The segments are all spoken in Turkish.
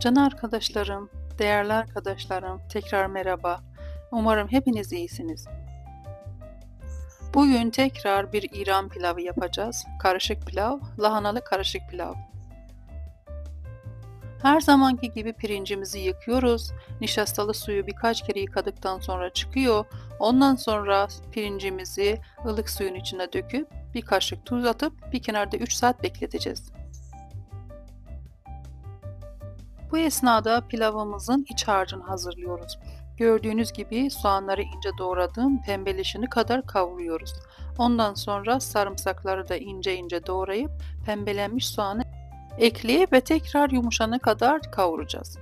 Can arkadaşlarım, değerli arkadaşlarım, tekrar merhaba. Umarım hepiniz iyisiniz. Bugün tekrar bir İran pilavı yapacağız. Karışık pilav, lahanalı karışık pilav. Her zamanki gibi pirincimizi yıkıyoruz. Nişastalı suyu birkaç kere yıkadıktan sonra çıkıyor. Ondan sonra pirincimizi ılık suyun içine döküp bir kaşık tuz atıp bir kenarda 3 saat bekleteceğiz. Bu esnada pilavımızın iç harcını hazırlıyoruz. Gördüğünüz gibi soğanları ince doğradığım pembeleşini kadar kavuruyoruz. Ondan sonra sarımsakları da ince ince doğrayıp pembelenmiş soğanı ekleyip ve tekrar yumuşana kadar kavuracağız.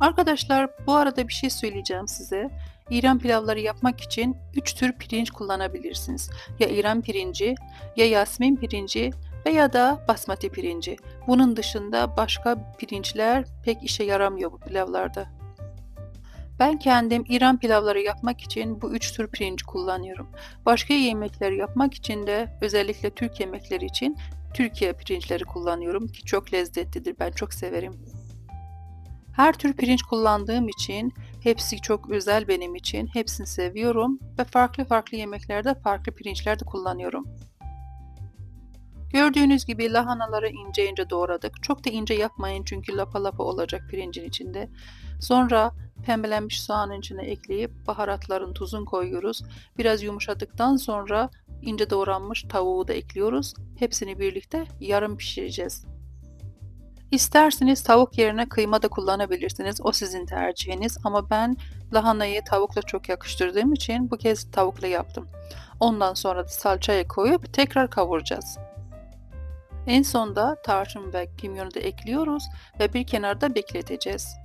Arkadaşlar bu arada bir şey söyleyeceğim size. İran pilavları yapmak için 3 tür pirinç kullanabilirsiniz. Ya İran pirinci, ya Yasmin pirinci veya da basmati pirinci. Bunun dışında başka pirinçler pek işe yaramıyor bu pilavlarda. Ben kendim İran pilavları yapmak için bu üç tür pirinç kullanıyorum. Başka yemekleri yapmak için de özellikle Türk yemekleri için Türkiye pirinçleri kullanıyorum ki çok lezzetlidir. Ben çok severim. Her tür pirinç kullandığım için hepsi çok özel benim için. Hepsini seviyorum ve farklı farklı yemeklerde farklı pirinçler de kullanıyorum. Gördüğünüz gibi lahanaları ince ince doğradık. Çok da ince yapmayın çünkü lapa lapa olacak pirincin içinde. Sonra pembelenmiş soğanın içine ekleyip baharatların tuzun koyuyoruz. Biraz yumuşadıktan sonra ince doğranmış tavuğu da ekliyoruz. Hepsini birlikte yarım pişireceğiz. İsterseniz tavuk yerine kıyma da kullanabilirsiniz. O sizin tercihiniz ama ben lahanayı tavukla çok yakıştırdığım için bu kez tavukla yaptım. Ondan sonra da salçaya koyup tekrar kavuracağız. En sonda tarçın ve kimyonu da ekliyoruz ve bir kenarda bekleteceğiz.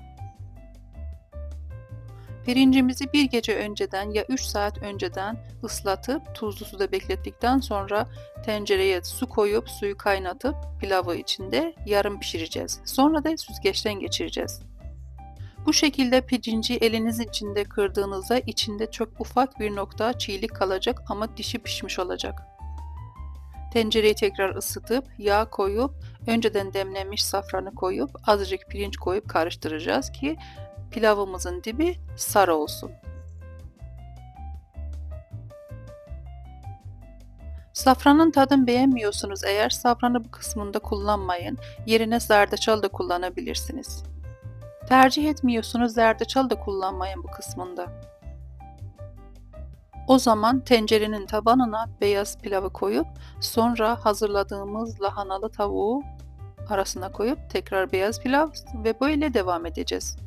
Pirincimizi bir gece önceden ya 3 saat önceden ıslatıp tuzlu suda beklettikten sonra tencereye su koyup suyu kaynatıp pilavı içinde yarım pişireceğiz. Sonra da süzgeçten geçireceğiz. Bu şekilde pirinci elinizin içinde kırdığınızda içinde çok ufak bir nokta çiğlik kalacak ama dişi pişmiş olacak. Tencereyi tekrar ısıtıp yağ koyup önceden demlenmiş safranı koyup azıcık pirinç koyup karıştıracağız ki pilavımızın dibi sarı olsun. Safranın tadını beğenmiyorsunuz eğer safranı bu kısmında kullanmayın. Yerine zerdeçal da kullanabilirsiniz. Tercih etmiyorsunuz zerdeçal da kullanmayın bu kısmında. O zaman tencerenin tabanına beyaz pilavı koyup sonra hazırladığımız lahanalı tavuğu arasına koyup tekrar beyaz pilav ve böyle devam edeceğiz.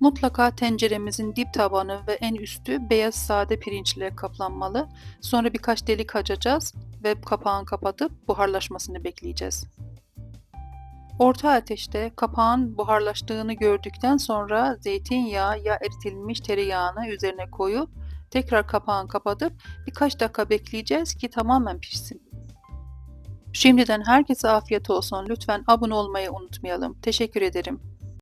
Mutlaka tenceremizin dip tabanı ve en üstü beyaz sade pirinçle kaplanmalı. Sonra birkaç delik açacağız ve kapağını kapatıp buharlaşmasını bekleyeceğiz. Orta ateşte kapağın buharlaştığını gördükten sonra zeytinyağı ya eritilmiş tereyağını üzerine koyup tekrar kapağını kapatıp birkaç dakika bekleyeceğiz ki tamamen pişsin. Şimdiden herkese afiyet olsun. Lütfen abone olmayı unutmayalım. Teşekkür ederim.